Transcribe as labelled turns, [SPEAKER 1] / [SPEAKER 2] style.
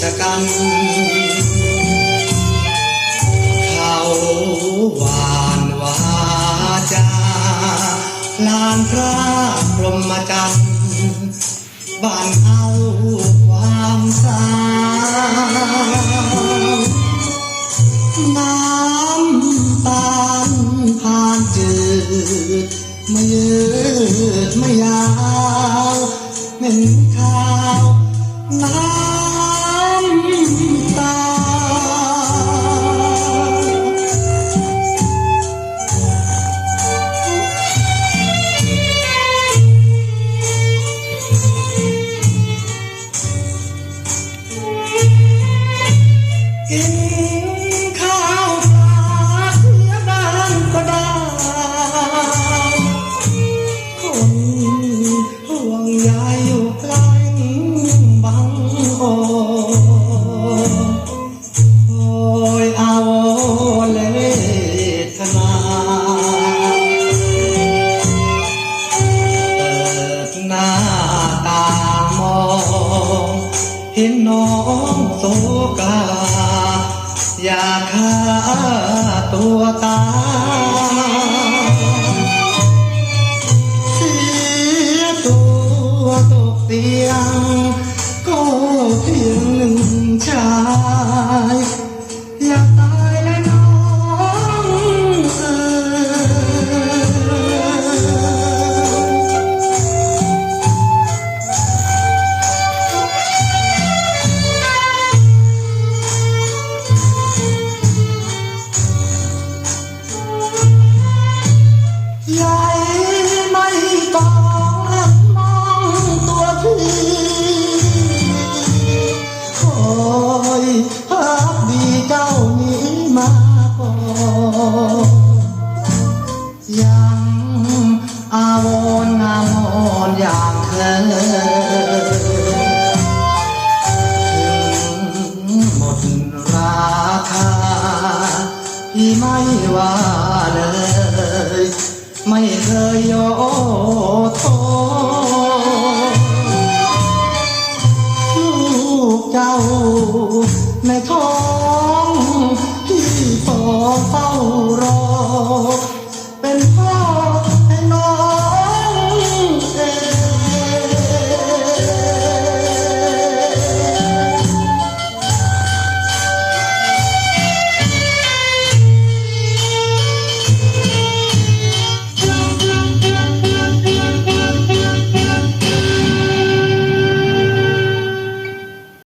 [SPEAKER 1] ที่คนเลวชกัน เขาหวานวาจาลานพระพรหมจรรย์บ้านเอาความสางน้ำตาลผ่านจืด ไม่ยืดไม่ยาว เห็นน้องโซกา อยากฆ่าตัวตายเสียตัวตกเตียง ก็เพียงหนึ่งชา กองตัวพี่คอยหักีเจ้านีมาก่ยังอาวรอามออย่างเคยถึงหมดราคาพี่ไม่ว่าเลย ไม่เคยย่อท้อลูกเจ้าไม่ท้อ